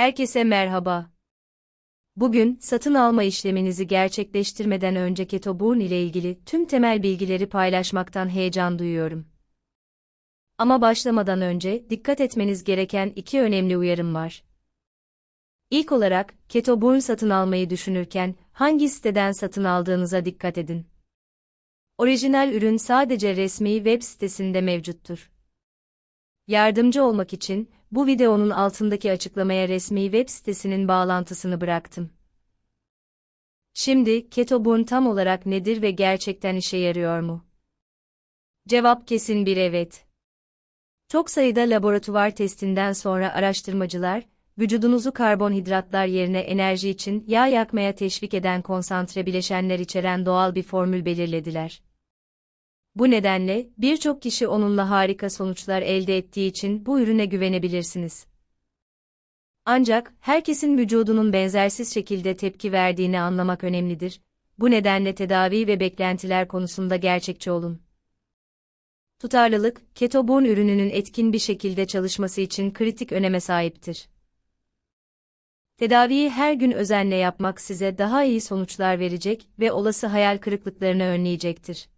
Herkese merhaba. Bugün satın alma işleminizi gerçekleştirmeden önce Ketoburn ile ilgili tüm temel bilgileri paylaşmaktan heyecan duyuyorum. Ama başlamadan önce dikkat etmeniz gereken iki önemli uyarım var. İlk olarak, Ketoburn satın almayı düşünürken hangi siteden satın aldığınıza dikkat edin. Orijinal ürün sadece resmi web sitesinde mevcuttur. Yardımcı olmak için bu videonun altındaki açıklamaya resmi web sitesinin bağlantısını bıraktım. Şimdi Ketoburn tam olarak nedir ve gerçekten işe yarıyor mu? Cevap kesin bir evet. Çok sayıda laboratuvar testinden sonra araştırmacılar, vücudunuzu karbonhidratlar yerine enerji için yağ yakmaya teşvik eden konsantre bileşenler içeren doğal bir formül belirlediler. Bu nedenle birçok kişi onunla harika sonuçlar elde ettiği için bu ürüne güvenebilirsiniz. Ancak herkesin vücudunun benzersiz şekilde tepki verdiğini anlamak önemlidir. Bu nedenle tedavi ve beklentiler konusunda gerçekçi olun. Tutarlılık, Ketoburn ürününün etkin bir şekilde çalışması için kritik öneme sahiptir. Tedaviyi her gün özenle yapmak size daha iyi sonuçlar verecek ve olası hayal kırıklıklarını önleyecektir.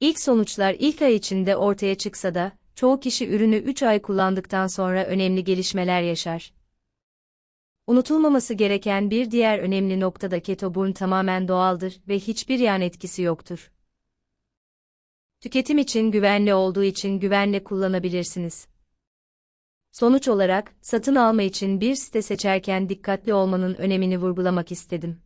İlk sonuçlar ilk ay içinde ortaya çıksa da, çoğu kişi ürünü 3 ay kullandıktan sonra önemli gelişmeler yaşar. Unutulmaması gereken bir diğer önemli nokta da ketoburn tamamen doğaldır ve hiçbir yan etkisi yoktur. Tüketim için güvenli olduğu için güvenle kullanabilirsiniz. Sonuç olarak, satın alma için bir site seçerken dikkatli olmanın önemini vurgulamak istedim.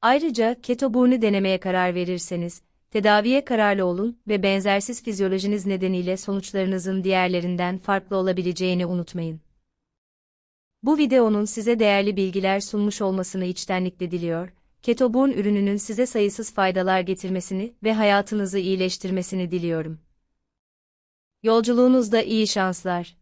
Ayrıca ketoburn'u denemeye karar verirseniz, tedaviye kararlı olun ve benzersiz fizyolojiniz nedeniyle sonuçlarınızın diğerlerinden farklı olabileceğini unutmayın. Bu videonun size değerli bilgiler sunmuş olmasını içtenlikle diliyor, Ketoburn ürününün size sayısız faydalar getirmesini ve hayatınızı iyileştirmesini diliyorum. Yolculuğunuzda iyi şanslar.